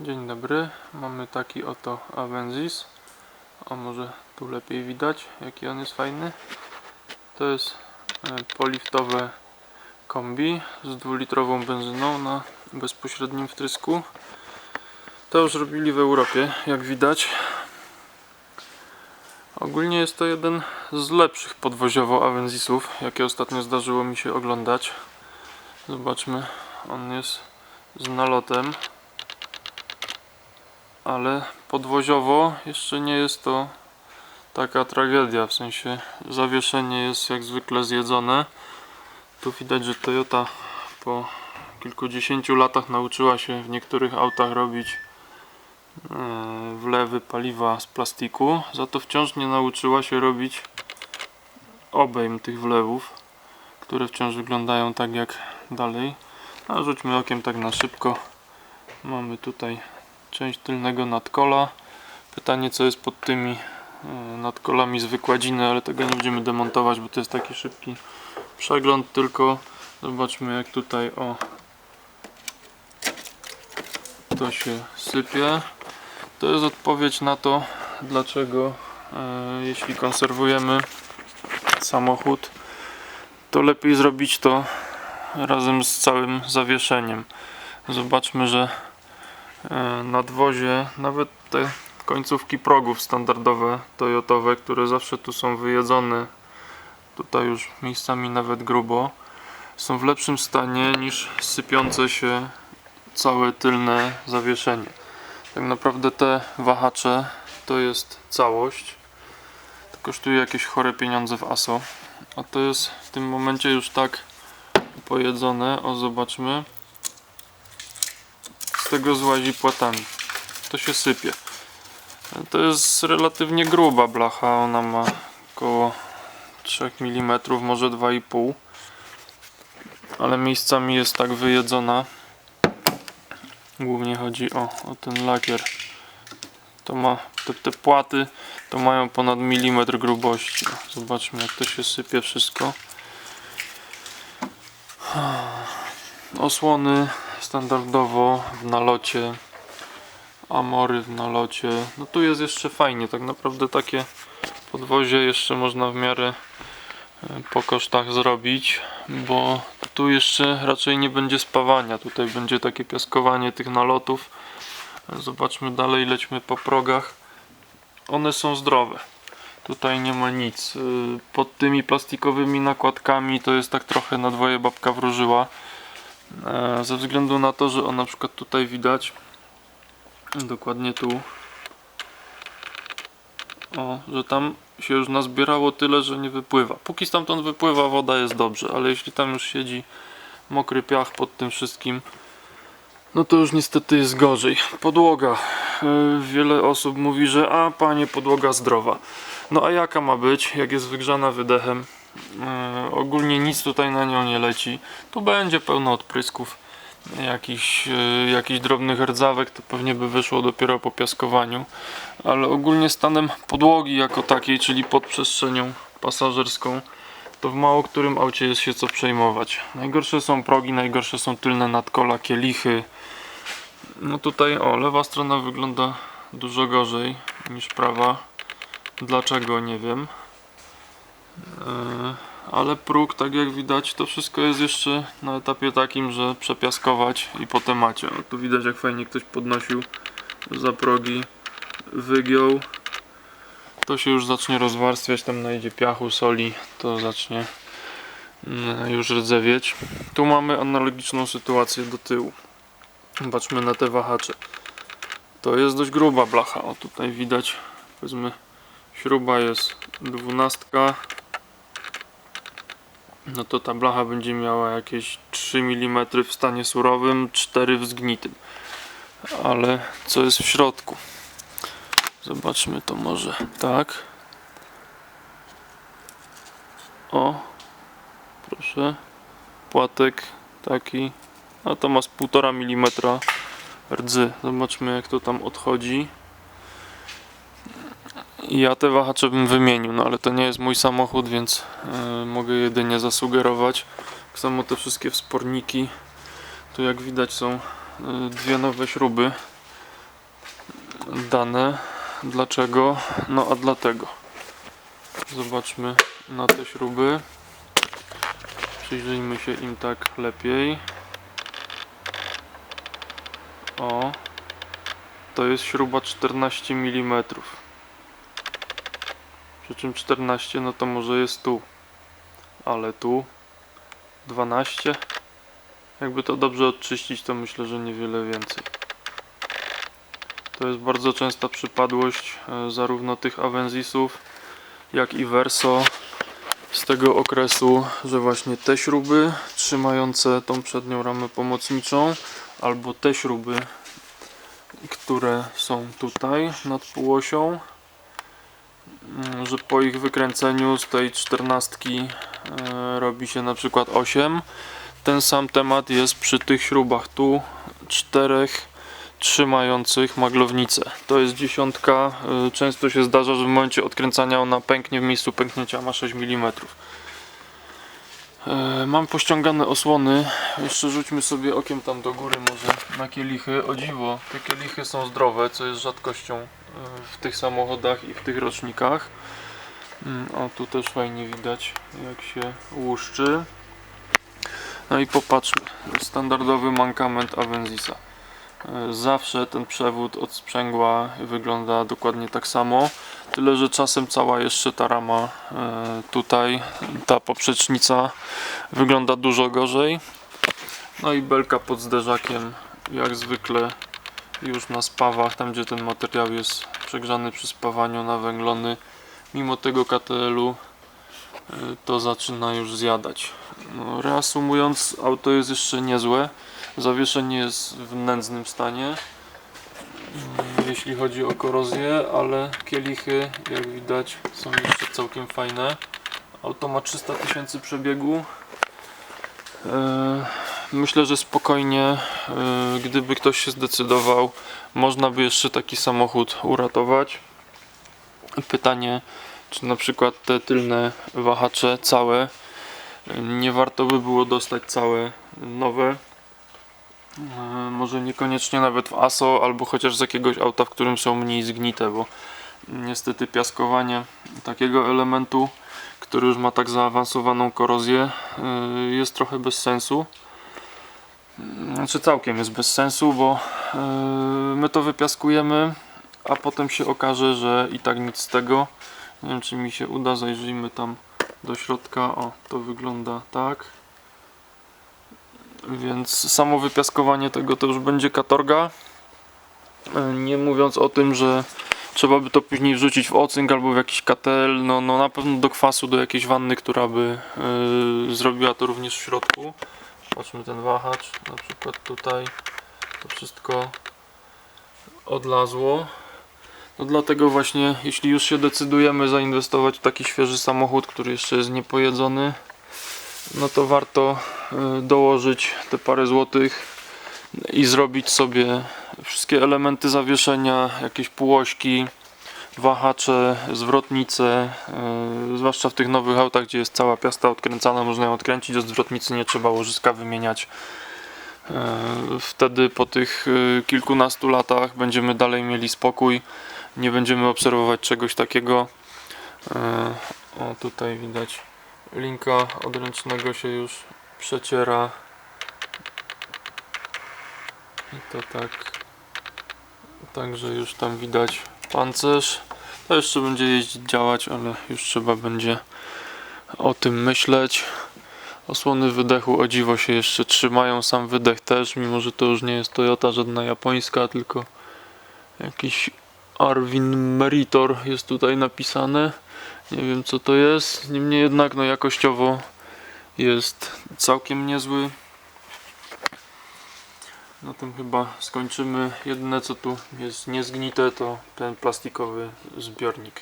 Dzień dobry, mamy taki oto Avensis. A może tu lepiej widać, jaki on jest fajny. To jest e, poliftowe kombi z dwulitrową benzyną na bezpośrednim wtrysku. To już robili w Europie, jak widać. Ogólnie jest to jeden z lepszych podwoziowo Avensisów, jakie ostatnio zdarzyło mi się oglądać. Zobaczmy, on jest z nalotem ale podwoziowo jeszcze nie jest to taka tragedia, w sensie zawieszenie jest jak zwykle zjedzone. Tu widać, że Toyota po kilkudziesięciu latach nauczyła się w niektórych autach robić e, wlewy paliwa z plastiku, za to wciąż nie nauczyła się robić obejm tych wlewów, które wciąż wyglądają tak jak dalej. A rzućmy okiem tak na szybko. Mamy tutaj część tylnego nadkola. Pytanie co jest pod tymi e, nadkolami z wykładziny, ale tego nie będziemy demontować, bo to jest taki szybki przegląd tylko. Zobaczmy jak tutaj o to się sypie. To jest odpowiedź na to, dlaczego e, jeśli konserwujemy samochód, to lepiej zrobić to razem z całym zawieszeniem. Zobaczmy, że nadwozie, nawet te końcówki progów standardowe Toyotowe, które zawsze tu są wyjedzone, tutaj już miejscami nawet grubo, są w lepszym stanie niż sypiące się całe tylne zawieszenie. Tak naprawdę te wahacze to jest całość. To kosztuje jakieś chore pieniądze w ASO. A to jest w tym momencie już tak pojedzone. O, zobaczmy tego złazi płatami. To się sypie. To jest relatywnie gruba blacha, ona ma około 3 mm, może 2,5 ale miejscami jest tak wyjedzona. Głównie chodzi o, o ten lakier. To ma te, te płaty to mają ponad milimetr grubości. Zobaczmy jak to się sypie wszystko. Osłony standardowo w nalocie. Amory w nalocie. No tu jest jeszcze fajnie. Tak naprawdę takie podwozie jeszcze można w miarę e, po kosztach zrobić, bo tu jeszcze raczej nie będzie spawania. Tutaj będzie takie piaskowanie tych nalotów. Zobaczmy dalej, lećmy po progach. One są zdrowe. Tutaj nie ma nic. Y, Pod tymi plastikowymi nakładkami to jest tak trochę na dwoje babka wróżyła. E, Ze względu na to, że o na przykład tutaj widać dokładnie tu o, że tam się już nazbierało tyle, że nie wypływa. Póki stamtąd wypływa woda jest dobrze, ale jeśli tam już siedzi mokry piach pod tym wszystkim, no to już niestety jest gorzej. Podłoga. Yy, Wiele osób mówi, że a panie podłoga zdrowa. No a jaka ma być, jak jest wygrzana wydechem? Yy, Ogólnie nic tutaj na nią nie leci. Tu będzie pełno odprysków. Jakichś, yy, jakichś drobnych rdzawek to pewnie by wyszło dopiero po piaskowaniu. Ale ogólnie stanem podłogi jako takiej, czyli pod przestrzenią pasażerską, to w mało którym aucie jest się co przejmować. Najgorsze są progi, najgorsze są tylne nadkola, kielichy. No tutaj o, lewa strona wygląda dużo gorzej niż prawa. Dlaczego nie wiem. Eee, ale próg, tak jak widać, to wszystko jest jeszcze na etapie takim, że przepiaskować i po temacie. Tu widać jak fajnie ktoś podnosił za progi, wygiął. To się już zacznie rozwarstwiać, tam najdzie piachu, soli, to zacznie mm, już rdzewieć. Tu mamy analogiczną sytuację do tyłu. Zobaczmy na te wahacze. To jest dość gruba blacha. O tutaj widać, powiedzmy, śruba jest dwunastka. No to ta blacha będzie miała jakieś 3 mm w stanie surowym, 4 w zgnitym. Ale co jest w środku? Zobaczmy to może tak. O, proszę. Płatek taki. A to ma z 1,5 mm rdzy. Zobaczmy jak to tam odchodzi. Ja te wahacze bym wymienił, no ale to nie jest mój samochód, więc e, mogę jedynie zasugerować. Tak samo te wszystkie wsporniki. Tu jak widać są e, dwie nowe śruby. dane. Dlaczego? No a dlatego. Zobaczmy na te śruby. Przyjrzyjmy się im tak lepiej. O. To jest śruba 14 mm. Przy czym 14 no to może jest tu. Ale tu 12. Jakby to dobrze odczyścić, to myślę, że niewiele więcej. To jest bardzo częsta przypadłość e, zarówno tych Avensisów, jak i Verso z tego okresu, że właśnie te śruby trzymające tą przednią ramę pomocniczą, albo te śruby, które są tutaj nad półosią, że po ich wykręceniu z tej czternastki e, robi się na przykład 8 ten sam temat jest przy tych śrubach tu czterech trzymających maglownicę. To jest dziesiątka. Y, często się zdarza, że w momencie odkręcania ona pęknie w miejscu pęknięcia ma 6 mm E, Mam pościągane osłony. Jeszcze rzućmy sobie okiem tam do góry może na kielichy. O dziwo, te kielichy są zdrowe, co jest rzadkością. e, w tych samochodach i w tych rocznikach. Mm, O, tu też fajnie widać jak się łuszczy. No i popatrzmy. Standardowy mankament Avensisa. E, Zawsze ten przewód od sprzęgła wygląda dokładnie tak samo. Tyle, że czasem cała jeszcze ta rama e, tutaj, ta poprzecznica wygląda dużo gorzej. No i belka pod zderzakiem, jak zwykle już na spawach, tam gdzie ten materiał jest przegrzany przy spawaniu, nawęglony. Mimo tego KTL-u e, to zaczyna już zjadać. No, reasumując, auto jest jeszcze niezłe. Zawieszenie jest w nędznym stanie, mm, jeśli chodzi o korozję, ale kielichy, jak widać, są jeszcze całkiem fajne. Auto ma 300 tysięcy przebiegu. E, Myślę, że spokojnie, e, gdyby ktoś się zdecydował, można by jeszcze taki samochód uratować. Pytanie, czy na przykład te tylne wahacze całe, e, nie warto by było dostać całe nowe. E, Może niekoniecznie nawet w ASO, albo chociaż z jakiegoś auta, w którym są mniej zgnite, bo niestety piaskowanie takiego elementu, który już ma tak zaawansowaną korozję, jest trochę bez sensu. Znaczy całkiem jest bez sensu, bo e, my to wypiaskujemy, a potem się okaże, że i tak nic z tego. Nie wiem czy mi się uda, zajrzyjmy tam do środka. O, to wygląda tak. Więc samo wypiaskowanie tego to już będzie katorga. E, Nie mówiąc o tym, że trzeba by to później wrzucić w ocynk albo w jakiś KTL. No, no na pewno do kwasu, do jakiejś wanny, która by e, zrobiła to również w środku. Patrzmy ten wahacz, na przykład tutaj to wszystko odlazło. No dlatego właśnie, jeśli już się decydujemy zainwestować w taki świeży samochód, który jeszcze jest niepojedzony, no to warto y, dołożyć te parę złotych i zrobić sobie wszystkie elementy zawieszenia, jakieś półośki, wahacze, zwrotnice, yy, zwłaszcza w tych nowych autach, gdzie jest cała piasta odkręcana, można ją odkręcić, do zwrotnicy nie trzeba łożyska wymieniać. Yy, Wtedy po tych yy, kilkunastu latach będziemy dalej mieli spokój, nie będziemy obserwować czegoś takiego. O tutaj widać linka odręcznego się już przeciera. I to tak. Także już tam widać pancerz. To jeszcze będzie jeździć, działać, ale już trzeba będzie o tym myśleć. Osłony wydechu o dziwo się jeszcze trzymają, sam wydech też, mimo że to już nie jest Toyota żadna japońska, tylko jakiś Arvin Meritor jest tutaj napisane. Nie wiem co to jest, niemniej jednak no jakościowo jest całkiem niezły. Na tym chyba skończymy. Jedyne co tu jest niezgnite to ten plastikowy zbiornik.